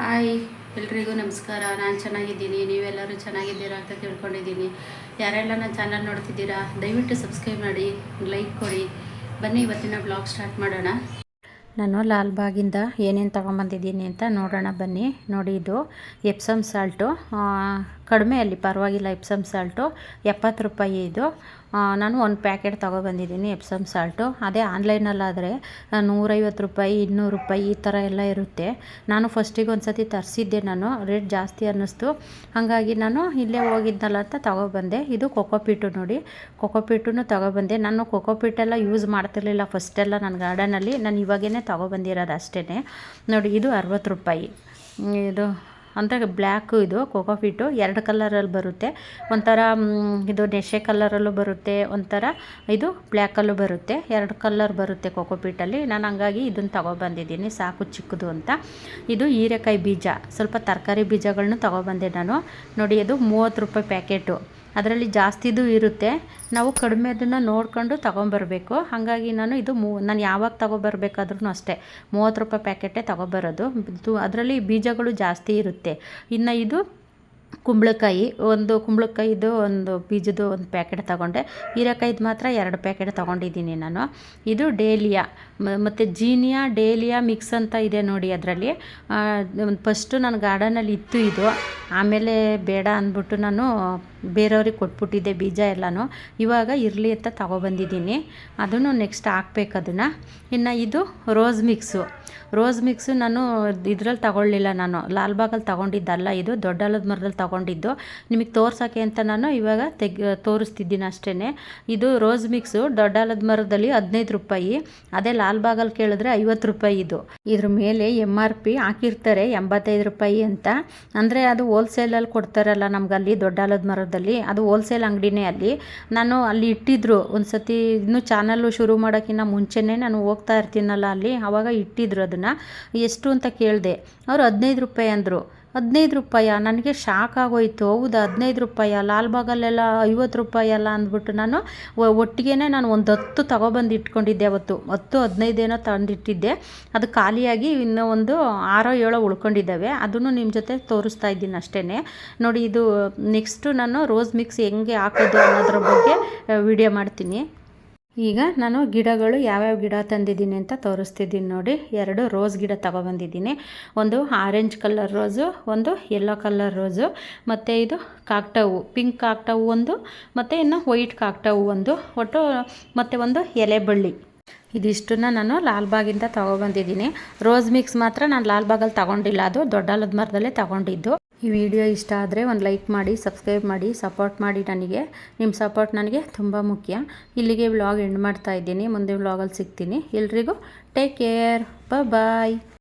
Hi ಎಲ್ರಿಗೂ ನಮಸ್ಕಾರ. ನಾನು ಚೆನ್ನಾಗಿದ್ದೀನಿ. ನೀವೆಲ್ಲರೂ ಚೆನ್ನಾಗಿದ್ದೀರಾ ಅಂತ ತಿಳ್ಕೊಂಡಿದ್ದೀನಿ. ಯಾರೆಲ್ಲ ನನ್ನ ಚಾನಲ್ ನೋಡ್ತಿದ್ದೀರಾ, ದಯವಿಟ್ಟು ಸಬ್ಸ್ಕ್ರೈಬ್ ಮಾಡಿ ಲೈಕ್ ಕೊಡಿ. ಬನ್ನಿ, ಇವತ್ತಿನ ಬ್ಲಾಗ್ ಸ್ಟಾರ್ಟ್ ಮಾಡೋಣ. ನಾನು ಲಾಲ್ಬಾಗಿಂದ ಏನೇನು ತೊಗೊಂಬಂದಿದ್ದೀನಿ ಅಂತ ನೋಡೋಣ ಬನ್ನಿ. ನೋಡಿ ಇದು ಎಪ್ಸಮ್ ಸಾಲ್ಟು ಕಡಿಮೆ ಅಲ್ಲಿ, ಪರವಾಗಿಲ್ಲ ಎಪ್ಸಮ್ ಸಾಲ್ಟು ಎಪ್ಪತ್ತು ರೂಪಾಯಿ ಇದು. ನಾನು ಒಂದು ಪ್ಯಾಕೆಟ್ ತೊಗೊಬಂದಿದ್ದೀನಿ ಎಪ್ಸಮ್ ಸಾಲ್ಟು ಅದೇ ಆನ್ಲೈನಲ್ಲಾದರೆ ನೂರೈವತ್ತು ರೂಪಾಯಿ, ಇನ್ನೂರು ರೂಪಾಯಿ ಈ ಥರ ಎಲ್ಲ ಇರುತ್ತೆ. ನಾನು ಫಸ್ಟಿಗೆ ಒಂದು ಸತಿ ತರಿಸಿದ್ದೆ ನಾನು ರೇಟ್ ಜಾಸ್ತಿ ಅನ್ನಿಸ್ತು. ಹಾಗಾಗಿ ನಾನು ಇಲ್ಲೇ ಹೋಗಿದ್ದಲ್ಲ ಅಂತ ತೊಗೊಬಂದೆ ಇದು ಕೊಕೊಪೀಟು ನೋಡಿ. ಕೊಕೋಪೀಟು ತೊಗೊಬಂದೆ ನಾನು ಕೊಕೊಪೀಟೆಲ್ಲ ಯೂಸ್ ಮಾಡ್ತಿರ್ಲಿಲ್ಲ ಫಸ್ಟೆಲ್ಲ ನನ್ನ ಗಾರ್ಡನಲ್ಲಿ ನಾನು ಇವಾಗೇ ತೊಗೊಬಂದಿರೋದು ಅಷ್ಟೇ ನೋಡಿ, ಇದು ಅರವತ್ತು ರೂಪಾಯಿ. ಇದು ಅಂದರೆ ಬ್ಲ್ಯಾಕು ಇದು ಕೊಕೊಫಿಟ್ಟು ಎರಡು ಕಲರಲ್ಲಿ ಬರುತ್ತೆ. ಒಂಥರ ಇದು ನೆಶೆ ಕಲರಲ್ಲೂ ಬರುತ್ತೆ, ಒಂಥರ ಇದು ಬ್ಲ್ಯಾಕಲ್ಲೂ ಬರುತ್ತೆ. ಎರಡು ಕಲರ್ ಬರುತ್ತೆ ಕೊಕೊಪೀಟಲ್ಲಿ ನಾನು ಹಂಗಾಗಿ ಇದನ್ನು ತೊಗೊಬಂದಿದ್ದೀನಿ, ಸಾಕು ಚಿಕ್ಕದು ಅಂತ. ಇದು ಹೀರೆಕಾಯಿ ಬೀಜ. ಸ್ವಲ್ಪ ತರಕಾರಿ ಬೀಜಗಳನ್ನ ತೊಗೊಬಂದೆ ನಾನು. ನೋಡಿ, ಅದು ಮೂವತ್ತು ರೂಪಾಯಿ ಪ್ಯಾಕೆಟು. ಅದರಲ್ಲಿ ಜಾಸ್ತಿದು ಇರುತ್ತೆ. ನಾವು ಕಡಿಮೆ ಅದನ್ನು ನೋಡ್ಕೊಂಡು ತೊಗೊಂಬರ್ಬೇಕು. ಹಾಗಾಗಿ ನಾನು ಇದು ಮೂ, ನಾನು ಯಾವಾಗ ತೊಗೊಬರ್ಬೇಕಾದ್ರೂ ಅಷ್ಟೇ. ಮೂವತ್ತು ರೂಪಾಯಿ ಪ್ಯಾಕೆಟೇ ತೊಗೊಬರೋದು. ಅದರಲ್ಲಿ ಬೀಜಗಳು ಜಾಸ್ತಿ ಇರುತ್ತೆ. ಇನ್ನು ಇದು ಕುಂಬಳಕಾಯಿ, ಒಂದು ಕುಂಬಳಕಾಯಿದು ಒಂದು ಬೀಜದ್ದು ಒಂದು ಪ್ಯಾಕೆಟ್ ತೊಗೊಂಡೆ. ಹೀರೆಕಾಯ್ದು ಮಾತ್ರ ಎರಡು ಪ್ಯಾಕೆಟ್ ತೊಗೊಂಡಿದ್ದೀನಿ ನಾನು. ಇದು ಡೇಲಿಯಾ. ಮತ್ತು ಜೀನಿಯಾ ಡೇಲಿಯಾ ಮಿಕ್ಸ್ ಅಂತ ಇದೆ ನೋಡಿ ಅದರಲ್ಲಿ. ಫಸ್ಟು ನಾನು ಗಾರ್ಡನಲ್ಲಿ ಇತ್ತು ಇದು. ಆಮೇಲೆ ಬೇಡ ಅಂದ್ಬಿಟ್ಟು ನಾನು ಬೇರೆಯವ್ರಿಗೆ ಕೊಟ್ಬಿಟ್ಟಿದ್ದೆ ಬೀಜ ಎಲ್ಲನೂ. ಇವಾಗ ಇರಲಿ ಅಂತ ತಗೊಬಂದಿದ್ದೀನಿ. ಅದನ್ನು ನೆಕ್ಸ್ಟ್ ಹಾಕ್ಬೇಕು ಅದನ್ನು. ಇನ್ನು ಇದು ರೋಸ್ ಮಿಕ್ಸು ರೋಸ್ ಮಿಕ್ಸು ನಾನು ಇದ್ರಲ್ಲಿ ತಗೊಳ್ಳಿಲ್ಲ ನಾನು. ಲಾಲ್ಬಾಗಲ್ಲಿ ತಗೊಂಡಿದ್ದಲ್ಲ ಇದು, ದೊಡ್ಡಲದ ಮರದಲ್ಲಿ ತಗೊಂಡಿದ್ದು. ನಿಮಗೆ ತೋರ್ಸೋಕ್ಕೆ ಅಂತ ನಾನು ಇವಾಗ ತೆಗ್, ತೋರಿಸ್ತಿದ್ದೀನಿ ಅಷ್ಟೇ ಇದು ರೋಸ್ ಮಿಕ್ಸು ದೊಡ್ಡಲದ ಮರದಲ್ಲಿ ಹದಿನೈದು ರೂಪಾಯಿ. ಅದೇ ಲಾಲ್ಬಾಗಲ್ಲಿ ಕೇಳಿದ್ರೆ ಐವತ್ತು ರೂಪಾಯಿ ಇದು. ಇದ್ರ ಮೇಲೆ ಎಂ ಆರ್ ಪಿ ಹಾಕಿರ್ತಾರೆ ಎಂಬತ್ತೈದು ರೂಪಾಯಿ ಅಂತ. ಅಂದರೆ ಅದು ಹೋಲ್ಸೇಲಲ್ಲಿ ಕೊಡ್ತಾರಲ್ಲ ನಮ್ಗೆ ಅಲ್ಲಿ ದೊಡ್ಡಾಲದ ಮರದಲ್ಲಿ ಅದು ಹೋಲ್ಸೇಲ್ ಅಂಗಡಿನೇ ಅಲ್ಲಿ. ನಾನು ಅಲ್ಲಿ ಇಟ್ಟಿದ್ರು. ಒಂದು ಸತಿ ಇನ್ನೂ ಚಾನಲ್ಲು ಶುರು ಮಾಡೋಕ್ಕಿಂತ ಮುಂಚೆನೇ ನಾನು ಹೋಗ್ತಾ ಇರ್ತೀನಲ್ಲ ಅಲ್ಲಿ ಆವಾಗ ಇಟ್ಟಿದ್ರು ಅದನ್ನು. ಎಷ್ಟು ಅಂತ ಕೇಳಿದೆ. ಅವರು ಹದಿನೈದು ರೂಪಾಯಿ ಅಂದರು. ಹದಿನೈದು ರೂಪಾಯ. ನನಗೆ ಶಾಕ್ ಆಗೋಯ್ತು. ಹೌದಾ, ಹದಿನೈದು ರೂಪಾಯ? ಲಾಲ್ಬಾಗಲ್ಲೆಲ್ಲ ಐವತ್ತು ರೂಪಾಯಿ ಅಲ್ಲ ಅಂದ್ಬಿಟ್ಟು ನಾನು ಒಟ್ಟಿಗೆ ನಾನು ಒಂದು ಹತ್ತು ತಗೊಬಂದು ಇಟ್ಕೊಂಡಿದ್ದೆ ಅವತ್ತು. ಹತ್ತು ಹದಿನೈದೇನೋ ತಂದಿಟ್ಟಿದ್ದೆ. ಅದು ಖಾಲಿಯಾಗಿ ಇನ್ನೂ ಒಂದು ಆರೋ ಏಳೋ ಉಳ್ಕೊಂಡಿದ್ದಾವೆ. ಅದನ್ನು ನಿಮ್ಮ ಜೊತೆ ತೋರಿಸ್ತಾ ಇದ್ದೀನಿ ಅಷ್ಟೇ ನೋಡಿ, ಇದು ನೆಕ್ಸ್ಟು ನಾನು ರೋಸ್ ಮಿಕ್ಸ್ ಹೆಂಗೆ ಹಾಕೋದು ಅನ್ನೋದ್ರ ಬಗ್ಗೆ ವಿಡಿಯೋ ಮಾಡ್ತೀನಿ. ಈಗ ನಾನು ಗಿಡಗಳು ಯಾವ್ಯಾವ ಗಿಡ ತಂದಿದ್ದೀನಿ ಅಂತ ತೋರಿಸ್ತಿದ್ದೀನಿ ನೋಡಿ. ಎರಡು ರೋಸ್ ಗಿಡ ತಗೊಬಂದಿದ್ದೀನಿ. ಒಂದು ಆರೆಂಜ್ ಕಲರ್ ರೋಸು, ಒಂದು ಯೆಲ್ಲೋ ಕಲರ್ ರೋಸು, ಮತ್ತು ಇದು ಕಾಕ್ಟವು, ಪಿಂಕ್ ಕಾಕ್ಟವು ಒಂದು, ಮತ್ತು ಇನ್ನು ವೈಟ್ ಕಾಕ್ಟವು ಒಂದು, ಒಟ್ಟು ಮತ್ತು ಒಂದು ಎಲೆ ಬಳ್ಳಿ ಇದಿಷ್ಟನ್ನ ನಾನು ಲಾಲ್ಬಾಗಿಂದ ತೊಗೊಬಂದಿದ್ದೀನಿ. ರೋಸ್ ಮಿಕ್ಸ್ ಮಾತ್ರ ನಾನು ಲಾಲ್ಬಾಗಲ್ಲಿ ತಗೊಂಡಿಲ್ಲ, ಅದು ದೊಡ್ಡ ಮರದಲ್ಲೇ ತಗೊಂಡಿದ್ದು. ಈ ವಿಡಿಯೋ ಇಷ್ಟ ಆದರೆ ಒಂದು ಲೈಕ್ ಮಾಡಿ, ಸಬ್ಸ್ಕ್ರೈಬ್ ಮಾಡಿ, ಸಪೋರ್ಟ್ ಮಾಡಿ ನನಗೆ. ನಿಮ್ಮ ಸಪೋರ್ಟ್ ನನಗೆ ತುಂಬ ಮುಖ್ಯ. ಇಲ್ಲಿಗೆ ವ್ಲಾಗ್ ಎಂಡ್ ಮಾಡ್ತಾ ಇದ್ದೀನಿ. ಮುಂದೆ ವ್ಲಾಗಲ್ಲಿ ಸಿಗ್ತೀನಿ. ಎಲ್ರಿಗೂ ಟೇಕ್ ಕೇರ್. ಬಾಯ್